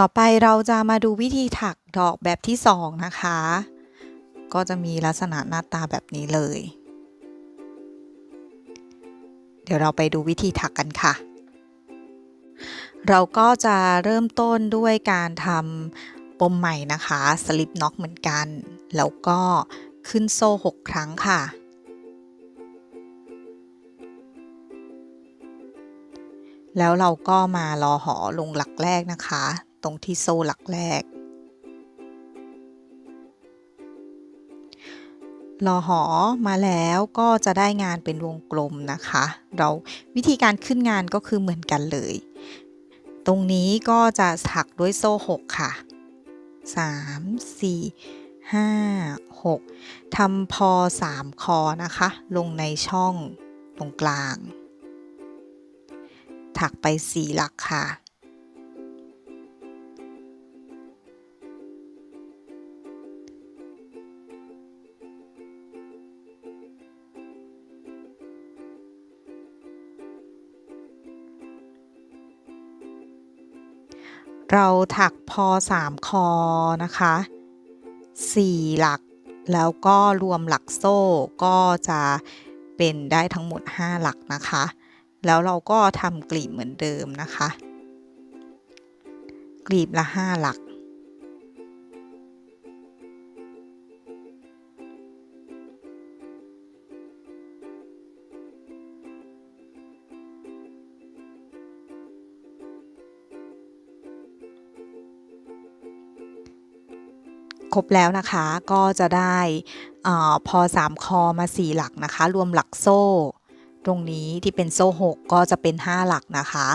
ต่อไปเราจะมาดูวิธีถักดอกแบบที่สองนะคะ ก็จะมีลักษณะหน้าตาแบบนี้เลย เดี๋ยวเราไปดูวิธีถักกันค่ะ เราก็จะเริ่มต้นด้วยการทำปมใหม่นะคะสลิปน็อกเหมือนกัน แล้วก็ขึ้นโซ่ 6 ครั้งค่ะ แล้วเราก็มารอหอลงหลักแรกนะคะ ตรงที่โซ่หลักแรกรอหอมาแล้วก็จะได้งานเป็นวงกลมนะคะ เราวิธีการขึ้นงานก็คือเหมือนกันเลย ตรงนี้ก็จะถักด้วยโซ่6ค่ะ 3 4 5 6ทำพอ 3 คอนะคะ ลงในช่องตรงกลาง ถักไป 4 หลักค่ะ เราถักพอ3คอนะคะ4หลัก แล้วก็รวมหลักโซ่ก็จะเป็นได้ทั้งหมด 5 หลักนะคะ แล้วเราก็ทำกลีบเหมือนเดิมนะคะ กลีบละ 5 หลัก ครบแล้วนะคะ ก็จะได้อาพอ 3 คอมา 4 หลักนะคะ รวมหลักโซ่ ตรงนี้ที่เป็นโซ่ 6 ก็จะเป็น 5 หลักนะคะ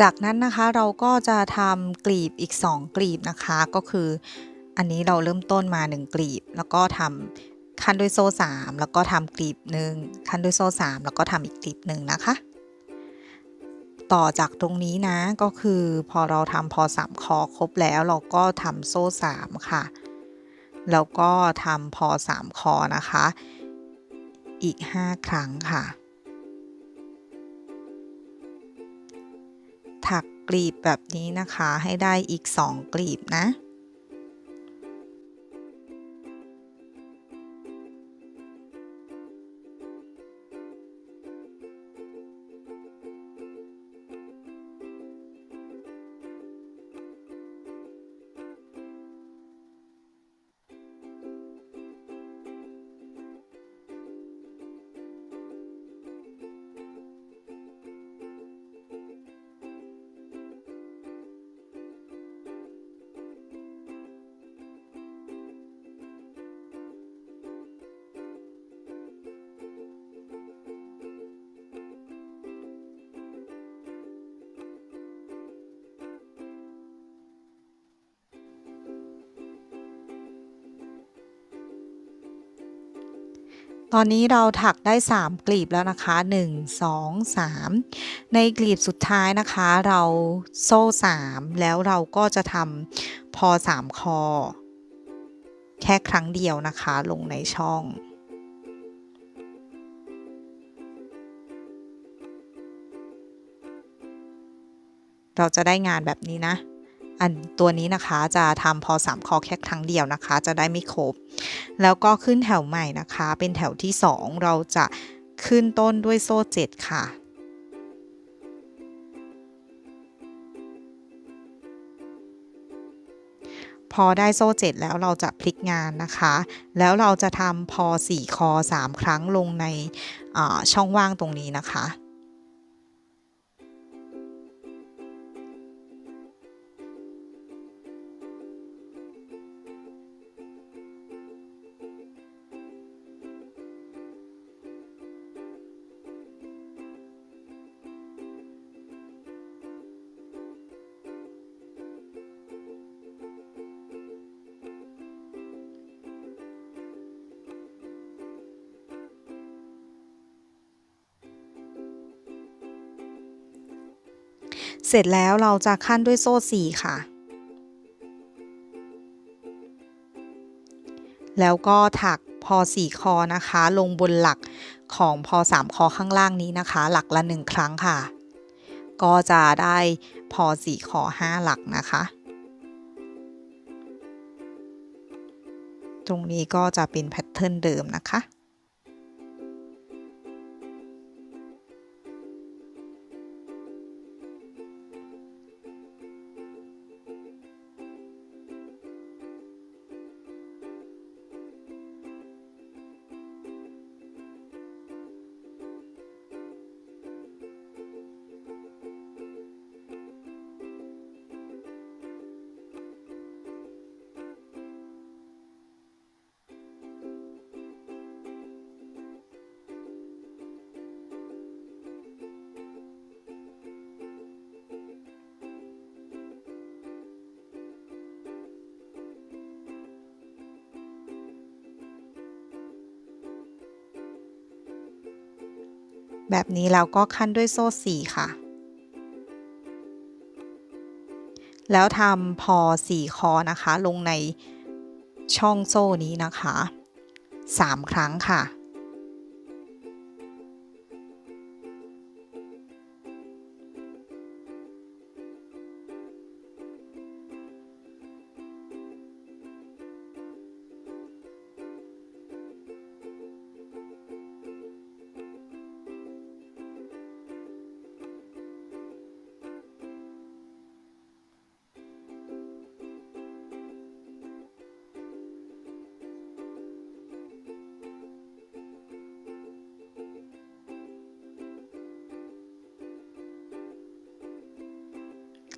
จากนั้นนะคะเราก็จะทำกลีบอีก 2 กลีบนะคะ ก็คืออันนี้เราเริ่มต้นมา 1 กลีบ แล้วก็ทำขั้นด้วยโซ่ 3 แล้วก็ทำกลีบหนึ่งขั้นด้วยโซ่ 3 แล้วก็ทำอีกกลีบหนึ่งนะคะ ต่อจากตรงนี้นะก็คือพอเราทำพอสามคอครบแล้วเราก็ทำโซ่สามค่ะ แล้วก็ทำพอสามคอนะคะ อีก 5 ครั้งค่ะ ถักกลีบแบบนี้นะคะให้ได้อีก 2 กลีบนะ ตอนนี้เราถักได้ 3 กลีบแล้วนะคะ 1 2 3 ในกลีบสุดท้ายนะคะ เราโซ่ 3 แล้วเราก็จะทำพอ 3 คอ แค่ครั้งเดียวนะคะ ลงในช่องเราจะได้งานแบบนี้นะ อันตัวนี้นะคะจะทำพอ3คอแค่ครั้งเดียวนะคะ จะได้ไม่ครบ แล้วก็ขึ้นแถวใหม่นะคะ เป็นแถวที่ 2 เราจะขึ้นต้นด้วยโซ่ 7 ค่ะพอได้โซ่7แล้วเราจะพลิกงานนะคะ แล้วเราจะทำพอ4คอ3ครั้งลงในช่องว่างตรงนี้นะคะ เสร็จแล้วเราจะขั้นด้วยโซ่4ค่ะ แล้วก็ถักพอ4คอนะคะ ลงบนหลักของพอ3คอข้างล่างนี้นะคะ หลักละ1ครั้งค่ะ ก็จะได้พอสี่คอห้าหลักนะคะ ตรงนี้ก็จะเป็นแพทเทิร์นเดิมนะคะ แบบนี้เราก็ขั้นด้วยโซ่สี่ค่ะ แล้วทำพอสี่คอนะคะ ลงในช่องโซ่นี้นะคะสามครั้งค่ะ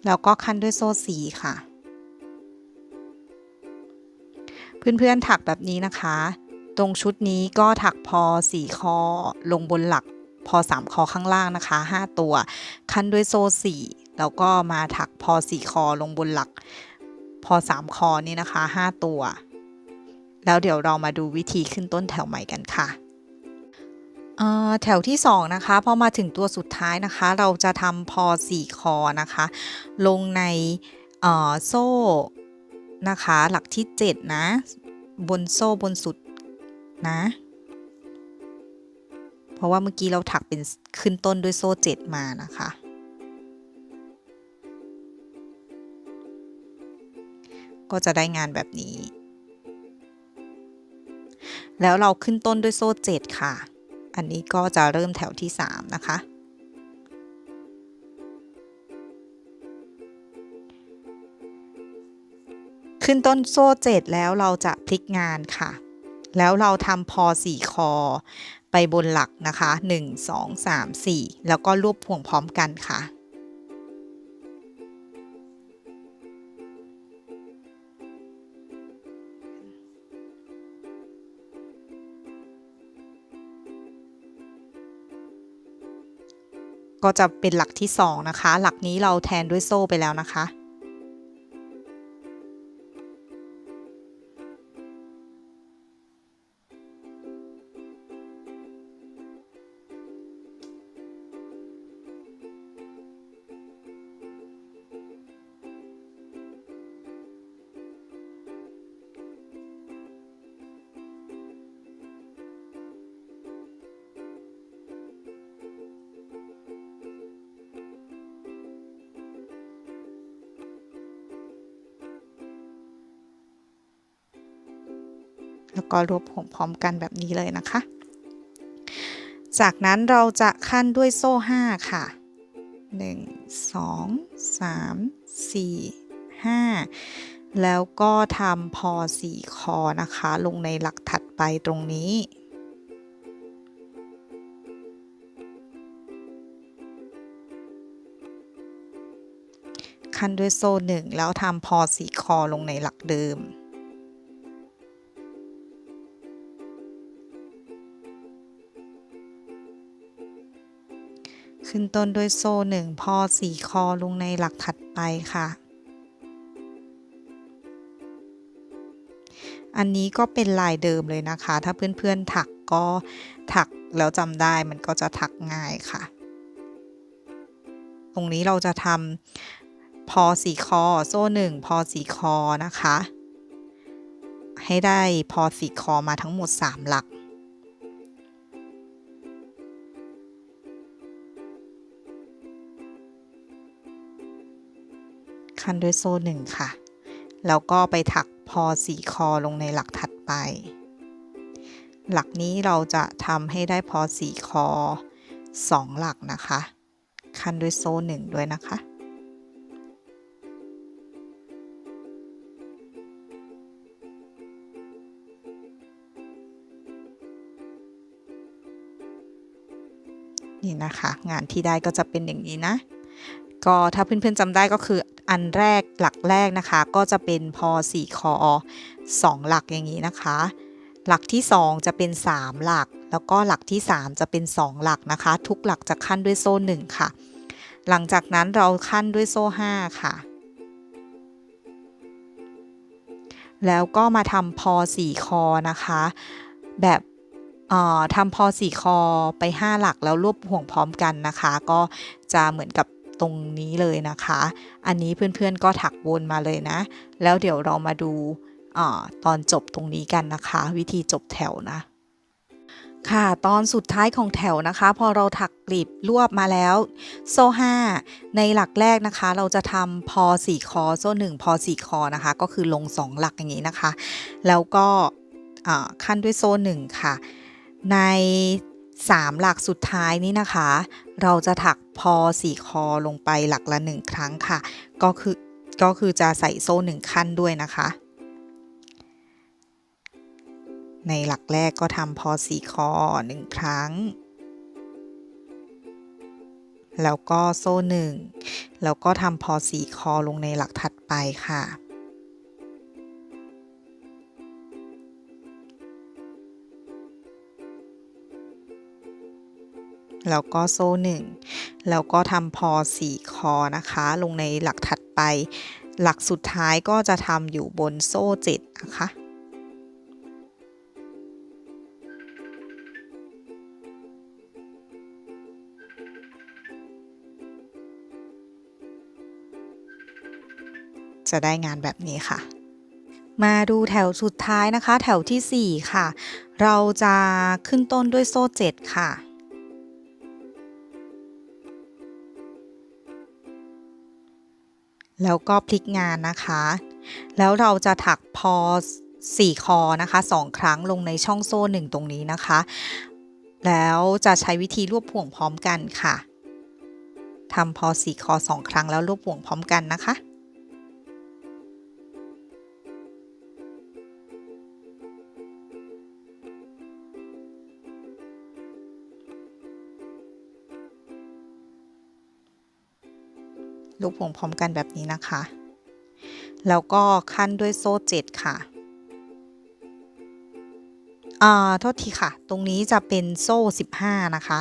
แล้วก็คั้นด้วยโซ่สีค่ะ เพื่อนๆถักแบบนี้นะคะ ตรงชุดนี้ก็ถักพอสี่คอลงบนหลักพอสามคอข้างล่างนะคะ 5 ตัวคั้นด้วยโซ่สี่แล้วก็มาถักพอสี่คอลงบนหลัก พอสามคอนี่นะคะ 5 ตัว แล้วเดี๋ยวเรามาดูวิธีขึ้นต้นแถวใหม่กันค่ะ แถวที่ 2 นะคะ พอมาถึงตัวสุดท้ายนะคะ เราจะทำพอสี่คอนะคะ ลงในโซ่นะคะ หลักที่ 7 นะ บนโซ่บนสุดนะ เพราะว่าเมื่อกี้เราถักเป็นขึ้นต้นด้วยโซ่ 7 มานะคะ ก็จะได้งานแบบนี้ แล้วเราขึ้นต้นด้วยโซ่ 7 ค่ะ อันนี้ก็จะเริ่มแถวที่ 3 นะคะ ขึ้นต้นโซ่เจ็ดแล้วเราจะพลิกงานค่ะ แล้วเราทำพอสี่คอ ไปบนหลักนะคะ 1 2 3 4 แล้วก็รวบพวงพร้อมกันค่ะ ก็จะเป็นหลักที่ 2 นะคะ หลักนี้เราแทนด้วยโซ่ไปแล้วนะคะ ก็รวบผมพร้อมกันแบบนี้เลยนะคะ จากนั้นเราจะขั้นด้วยโซ่ 5 ค่ะ 1 2 3 4 5 แล้วก็ทำพอ 4 คอนะคะ ลงในหลักถัดไปตรงนี้ขั้นด้วยโซ่ 1 แล้วทำพอ4คอลงในหลักเดิม ขึ้นต้นด้วยโซ่หนึ่งพอสี่คอลงในหลักถัดไปค่ะ อันนี้ก็เป็นลายเดิมเลยนะคะ ถ้าเพื่อนๆถักก็ถักแล้วจำได้มันก็จะถักง่ายค่ะ ตรงนี้เราจะทำพอสี่คอโซ่หนึ่งพอสี่คอนะคะ ให้ได้พอสี่คอมาทั้งหมด 3 หลัก ขั้นด้วยโซ่หนึ่งค่ะ แล้วก็ไปถักพอสี่คอลงในหลักถัดไป หลักนี้เราจะทำให้ได้พอสี่คอสองหลักนะคะขั้นด้วยโซ่หนึ่งด้วยนะคะนี่นะคะ งานที่ได้ก็จะเป็นอย่างนี้นะ ก็ถ้าเพื่อนๆจำได้ก็คืออันแรกหลักแรกนะคะ ก็จะเป็นพอ4คอ2 หลักอย่างนี้นะคะ หลักที่ 2 จะเป็น 3 หลัก แล้วก็หลักที่ 3 จะเป็น 2 หลักนะคะ ทุกหลักจะขั้นด้วยโซ่ 1 ค่ะ หลังจากนั้นเราขั้นด้วยโซ่ 5 ค่ะ แล้วก็มาทำพอ4คอนะคะ แบบทำพอสี่คอไป 5 หลักแล้วรวบห่วงพร้อมกันนะคะ ก็จะเหมือนกับ ตรงนี้เลยนะคะ อันนี้เพื่อนๆก็ถักวนมาเลยนะ แล้วเดี๋ยวเรามาดูอตอนจบตรงนี้กันนะคะ วิธีจบแถวนะ ค่ะตอนสุดท้ายของแถวนะคะ พอเราถักกลีบรวบมาแล้ว โซ่5ในหลักแรกนะคะ เราจะทำพอ4คอโซ่1พอ4คอนะคะ ก็คือลง 2 หลักอย่างนี้นะคะ แล้วก็ขั้นด้วยโซ่1ค่ะ ใน 3 หลักสุดท้ายนี้นะคะ เราจะถักพอ4คอลงไปหลักละ 1 ครั้งค่ะ ก็คือก็คือจะใส่โซ่ 1 ขั้นด้วยนะคะ ในหลักแรกก็ทำพอ4คอ 1 ครั้ง แล้วก็โซ่ 1 แล้วก็ทำพอ4คอลงในหลักถัดไปค่ะ แล้วก็โซ่หนึ่งแล้วก็ทำพอสี่คอนะคะ ลงในหลักถัดไป หลักสุดท้ายก็จะทำอยู่บนโซ่เจ็ดนะคะจะได้งานแบบนี้ค่ะ มาดูแถวสุดท้ายนะคะ แถวที่ 4 ค่ะ เราจะขึ้นต้นด้วยโซ่ 7 ค่ะ แล้วก็พลิกงานนะคะ แล้วเราจะถักพอ4คอนะคะ 2 ครั้งลงในช่องโซ่ 1 ตรงนี้นะคะ แล้วจะใช้วิธีรวบห่วงพร้อมกันค่ะทำพอ4คอ2 ครั้งแล้วรวบห่วงพร้อมกันนะคะ ลูกวงพร้อมกันแบบนี้นะคะ แล้วก็ขั้นด้วยโซ่เจ็ดค่ะอ่าโทษทีค่ะ ตรงนี้จะเป็นโซ่ 15 นะคะ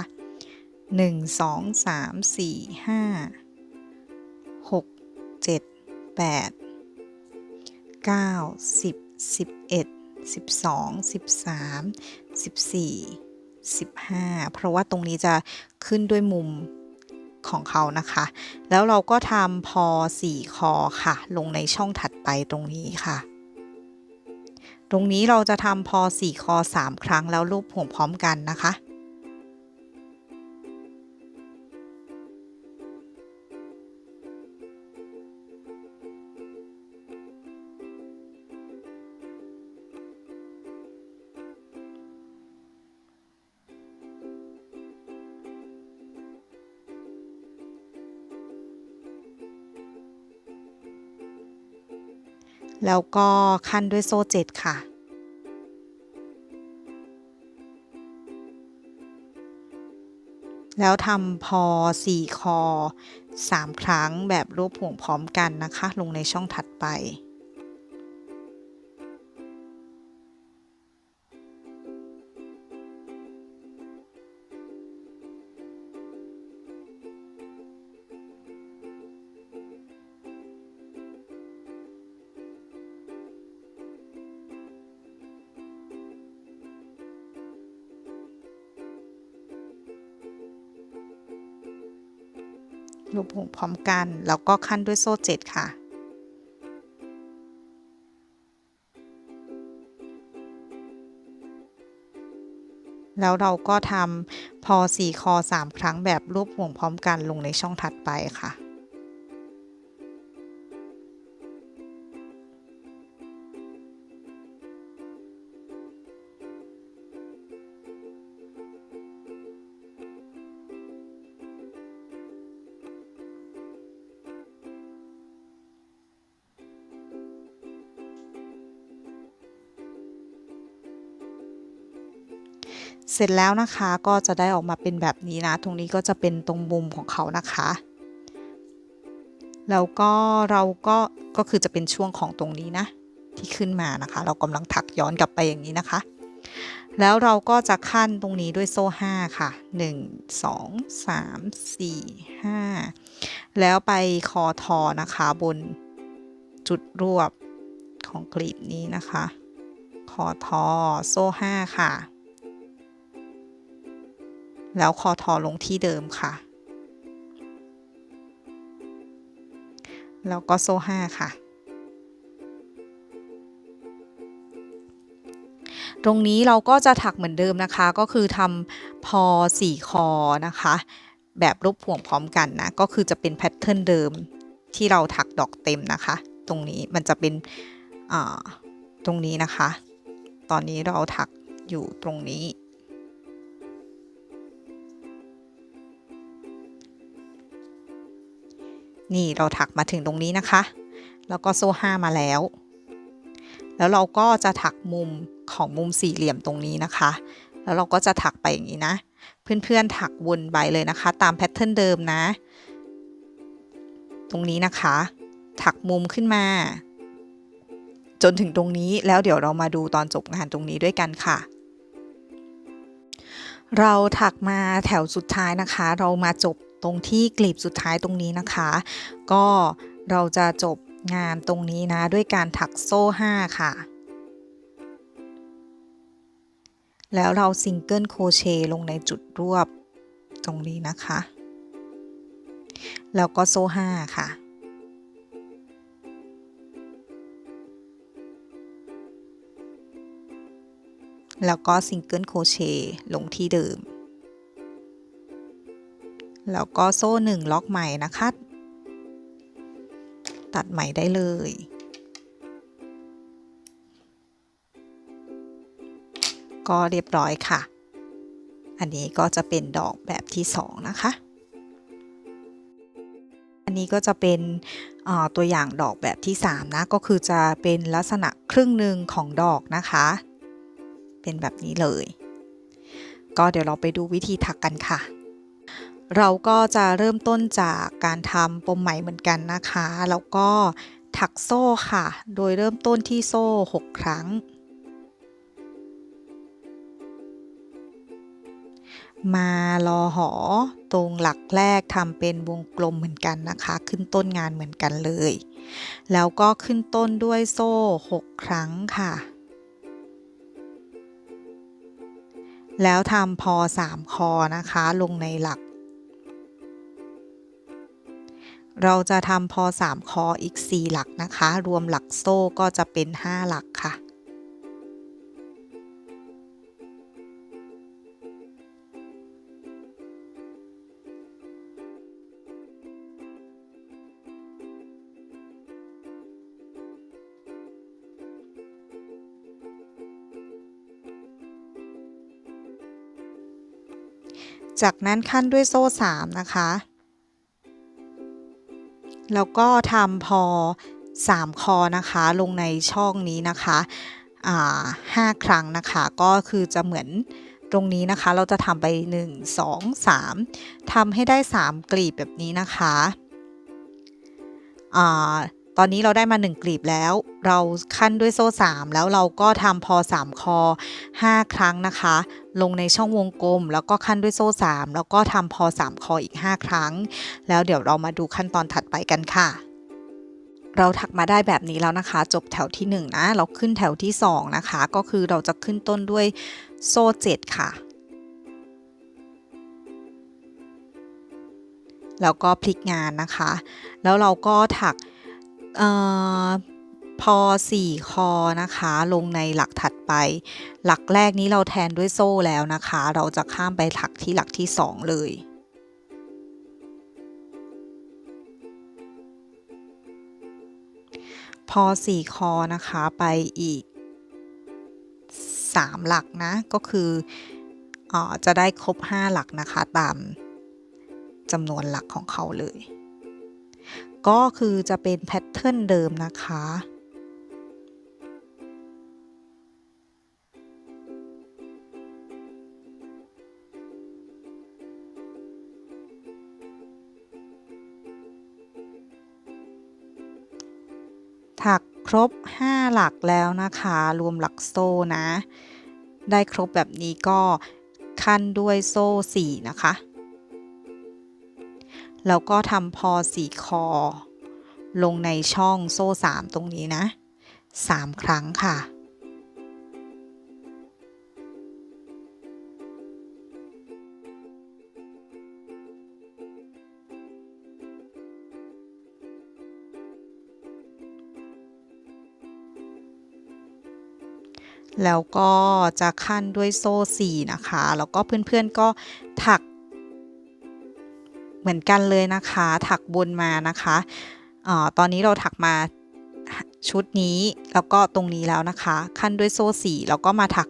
1 2 3 4 5 6 7 8 9 10 11 12 13 14 15 เพราะว่าตรงนี้จะขึ้นด้วยมุม ของเขานะคะ แล้วเราก็ทำพอ4คอค่ะ ลงในช่องถัดไปตรงนี้ค่ะ ตรงนี้เราจะทำพอ4คอ3 ครั้งแล้วรูปห่วงพร้อมกันนะคะ แล้วก็ขั้นด้วยโซ่เจ็ดค่ะ แล้วทำพอ4คอ3ครั้งแบบรวบห่วงพร้อมกันนะคะ ลงในช่องถัดไป ลูกผูกพร้อมกัน แล้วก็ขั้นด้วยโซ่เจ็ดค่ะ แล้วเราก็ทำพอ4คอ 3 ครั้งแบบรวบห่วงพร้อมกันลงในช่องถัดไปค่ะ เสร็จแล้วนะคะก็จะได้ออกมาเป็นแบบนี้นะ ตรงนี้ก็จะเป็นตรงมุมของเขานะคะ แล้วก็เราก็ก็คือจะเป็นช่วงของตรงนี้นะ ที่ขึ้นมานะคะ เรากำลังถักย้อนกลับไปอย่างนี้นะคะ แล้วเราก็จะขั้นตรงนี้ด้วยโซ่ 5 ค่ะ 1 2 3 4 5 แล้วไปคอทอนะคะบนจุดรวบของกลีบนี้นะคะ คอทอโซ่ 5 ค่ะ แล้วคอทอลงที่เดิมค่ะ แล้วก็โซ่5ค่ะ ตรงนี้เราก็จะถักเหมือนเดิมนะคะ ก็คือทำพอ4คอนะคะ แบบรูปพ่วงพร้อมกันนะ ก็คือจะเป็นแพทเทิร์นเดิมที่เราถักดอกเต็มนะคะ ตรงนี้มันจะเป็นตรงนี้นะคะ ตอนนี้เราถักอยู่ตรงนี้ นี่เราถักมาถึงตรงนี้นะคะ แล้วก็โซ่ห้ามาแล้ว แล้วเราก็จะถักมุมของมุมสี่เหลี่ยมตรงนี้นะคะ แล้วเราก็จะถักไปอย่างนี้นะ เพื่อนๆถักวนไปเลยนะคะ ตามแพทเทิร์นเดิมนะ ตรงนี้นะคะ ถักมุมขึ้นมา จนถึงตรงนี้แล้วเดี๋ยวเรามาดูตอนจบงานตรงนี้ด้วยกันค่ะเราถักมาแถวสุดท้ายนะคะ เรามาจบ ตรงที่กลีบสุดท้ายตรงนี้นะคะ ก็เราจะจบงานตรงนี้นะด้วยการถักโซ่ 5 ค่ะ แล้วเราซิงเกิลโครเชต์ลงในจุดรวบตรงนี้นะคะ แล้วก็โซ่ 5 ค่ะแล้วก็ซิงเกิลโครเชต์ลงที่เดิม แล้วก็โซ่1ล็อกใหม่นะคะ ตัดใหม่ได้เลย ก็เรียบร้อยค่ะ อันนี้ก็จะเป็นดอกแบบที่2นะคะ อันนี้ก็จะเป็นตัวอย่างดอกแบบที่3นะ ก็คือจะเป็นลักษณะครึ่งหนึ่งของดอกนะคะ เป็นแบบนี้เลย ก็เดี๋ยวเราไปดูวิธีถักกันค่ะ เราก็จะเริ่มต้นจากการทำปมไหม่เหมือนกันนะคะ แล้วก็ถักโซ่ค่ะ โดยเริ่มต้นที่โซ่ 6 ครั้ง มารอหอตรงหลักแรกทำเป็นวงกลมเหมือนกันนะคะ ขึ้นต้นงานเหมือนกันเลย แล้วก็ขึ้นต้นด้วยโซ่ 6 ครั้งค่ะ แล้วทำพอ 3 คอนะคะ ลงในหลัก เราจะทำพอ 3 คออีก 4 หลักนะคะ รวมหลักโซ่ก็จะเป็น 5 หลักค่ะ จากนั้นขั้นด้วยโซ่ 3 นะคะ แล้วก็ทำพอ 3 คอนะคะ ลงในช่องนี้นะคะห้าครั้งนะคะ ก็คือจะเหมือนตรงนี้นะคะ เราจะทำไป 1 2 3ทำให้ได้ 3 กลีบแบบนี้นะคะ อนนี้เราได้มา 1 กลีบแล้ว เราขั้นด้วยโซ่ 3 แล้วเราก็ทำพอ 3 คอ 5 ครั้งนะคะ ลงในช่องวงกลม แล้วก็ขั้นด้วยโซ่ 3 แล้วก็ทำพอ 3 คออีก 5 ครั้ง แล้วเดี๋ยวเรามาดูขั้นตอนถัดไปกันค่ะเราถักมาได้แบบนี้แล้วนะคะ จบแถวที่1นะเราขึ้นแถวที่ 2 นะคะ ก็คือเราจะขึ้นต้นด้วยโซ่7ค่ะ แล้วก็พลิกงานนะคะ แล้วเราก็ถัก พอ 4 คอนะคะ ลงในหลักถัดไป หลักแรกนี้เราแทนด้วยโซ่แล้วนะคะ เราจะข้ามไปถักที่หลักที่ 2 เลยพอ 4 คอนะคะไปอีก 3 หลักนะ ก็คืออจะได้ครบ 5 หลักนะคะ ตามจำนวนหลักของเขาเลย ก็คือจะเป็นแพทเทิร์นเดิมนะคะ ถักครบ 5 หลักแล้วนะคะ รวมหลักโซ่นะ ได้ครบแบบนี้ก็ ขั้นด้วยโซ่ 4 นะคะ แล้วก็ทำพอสีคอ ลงในช่องโซ่3ตรงนี้นะ3ครั้งค่ะ แล้วก็จะขั้นด้วยโซ่4นะคะ แล้วก็เพื่อนๆก็ถัก เหมือนกันเลยนะคะ ถักบนมานะคะอาตอนนี้เราถักมาชุดนี้แล้วก็ตรงนี้แล้วนะคะ ขั้นด้วยโซ่4แล้วก็มาถัก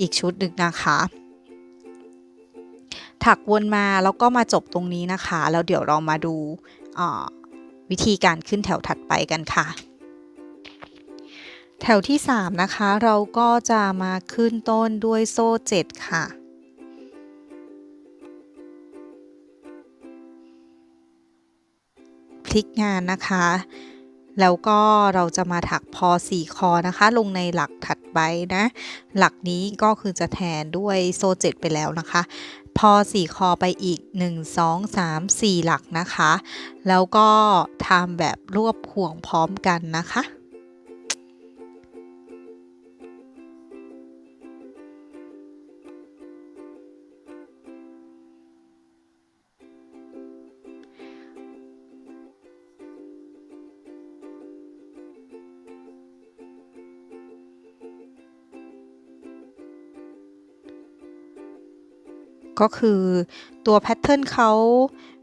อีกชุดหนึ่งนะคะ ถักวนมาแล้วก็มาจบตรงนี้นะคะ แล้วเดี๋ยวเรามาดูวิธีการขึ้นแถวถัดไปกันค่ะ แถวที่ 3 นะคะ เราก็จะมาขึ้นต้นด้วยโซ่ 7 ค่ะ ลิกงานนะคะ แล้วก็เราจะมาถักพอ4คอนะคะ ลงในหลักถัดไปนะ หลักนี้ก็คือจะแทนด้วยโซ่7ไปแล้วนะคะ พอ4คอไปอีก 1 2 3 4 หลักนะคะ แล้วก็ทำแบบรวบห่วงพร้อมกันนะคะ ก็คือตัวแพทเทิร์นเขา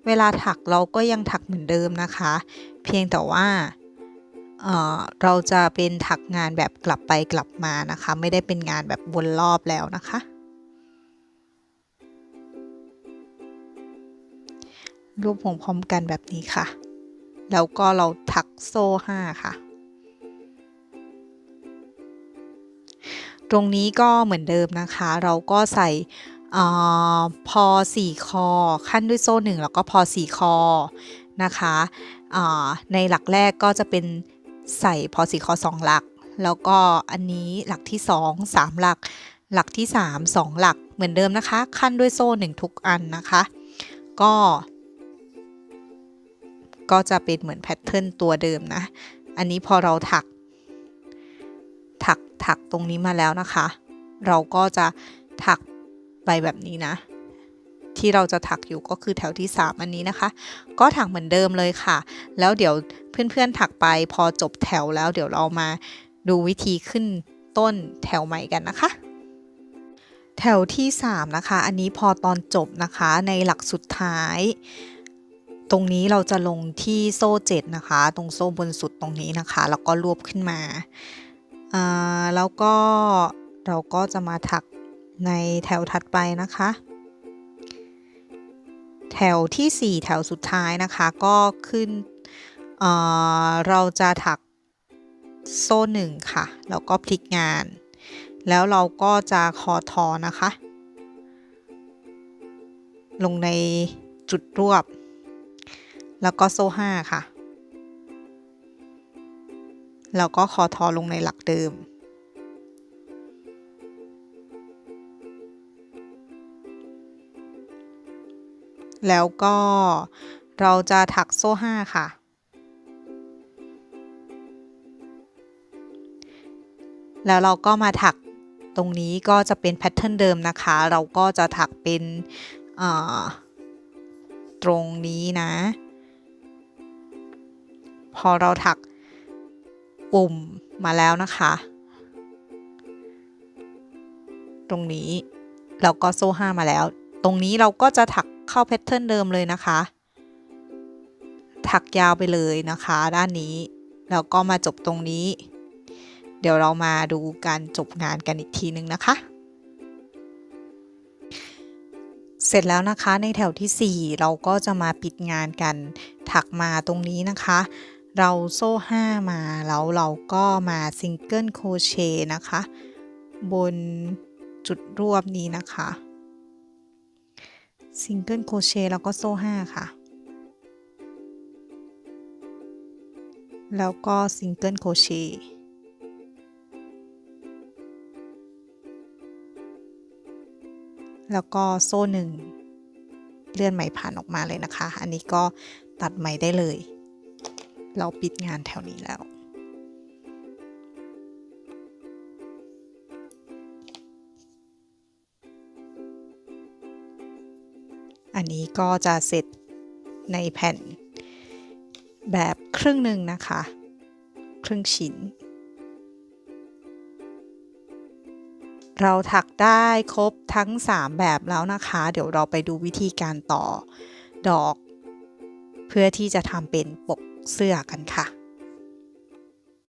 เวลาถักเราก็ยังถักเหมือนเดิมนะคะ เพียงแต่ว่าเเราจะเป็นถักงานแบบกลับไปกลับมานะคะ ไม่ได้เป็นงานแบบวนรอบแล้วนะคะ รวบห่วงพร้อมกันแบบนี้ค่ะ แล้วก็เราถักโซ่5ค่ะ ตรงนี้ก็เหมือนเดิมนะคะ เราก็ใส่ อพอ4คอ ขั้นด้วยโซ่1แล้วก็พอ4คอนะคะในหลักแรกก็จะเป็นใส่พอ4คอ2หลัก แล้วก็อันนี้หลักที่2 3หลัก หลักที่3 2หลักเหมือนเดิมนะคะ ขั้นด้วยโซ่1ทุกอันนะคะ ก็ ก็จะเป็นเหมือนแพทเทิร์นตัวเดิมนะ อันนี้พอเราถัก ถักถักตรงนี้มาแล้วนะคะ เราก็จะถัก ไปแบบนี้นะ ที่เราจะถักอยู่ก็คือแถวที่ 3 อันนี้นะคะ ก็ถักเหมือนเดิมเลยค่ะ แล้วเดี๋ยวเพื่อนๆถักไปพอจบแถวแล้วเดี๋ยวเรามาดูวิธีขึ้นต้นแถวใหม่กันนะคะแถวที่ 3 นะคะ อันนี้พอตอนจบนะคะในหลักสุดท้าย ตรงนี้เราจะลงที่โซ่ 7 นะคะ ตรงโซ่บนสุดตรงนี้นะคะ แล้วก็รวบขึ้นมา แล้วก็เราก็จะมาถัก ในแถวถัดไปนะคะ แถวที่ 4 แถวสุดท้ายนะคะก็ขึ้นเเราจะถักโซ่หนึ่งค่ะ แล้วก็พลิกงาน แล้วเราก็จะคอทอนะคะ ลงในจุดรวบ แล้วก็โซ่5ค่ะ แล้วก็คอทอลงในหลักเดิม แล้วก็เราจะถักโซ่5ค่ะ แล้วเราก็มาถักตรงนี้ก็จะเป็นแพทเทิร์นเดิมนะคะ เราก็จะถักเป็นตรงนี้นะ พอเราถักปุ่มมาแล้วนะคะ ตรงนี้เราก็โซ่5มาแล้ว ตรงนี้เราก็จะถัก เข้าแพทเทิร์นเดิมเลยนะคะ ถักยาวไปเลยนะคะ ด้านนี้แล้วก็มาจบตรงนี้ เดี๋ยวเรามาดูการจบงานกันอีกทีนึงนะคะ เสร็จแล้วนะคะในแถวที่ 4 เราก็จะมาปิดงานกันถักมาตรงนี้นะคะ เราโซ่ 5 มาแล้วเราก็มาซิงเกิลโคเชนะคะ บนจุดรวบนี้นะคะ ซิงเกิลโคเชแล้วก็โซ่5ค่ะ แล้วก็ซิงเกิลโคเชแล้วก็โซ่หนึ่งเลื่อนไหมผ่านออกมาเลยนะคะ อันนี้ก็ตัดไหมได้เลย เราปิดงานแถวนี้แล้ว อันนี้ก็จะเสร็จในแผ่นแบบครึ่งหนึ่งนะคะ ครึ่งชิ้น เราถักได้ครบทั้ง 3 แบบแล้วนะคะ เดี๋ยวเราไปดูวิธีการต่อดอก เพื่อที่จะทำเป็นปกเสื้อกันค่ะ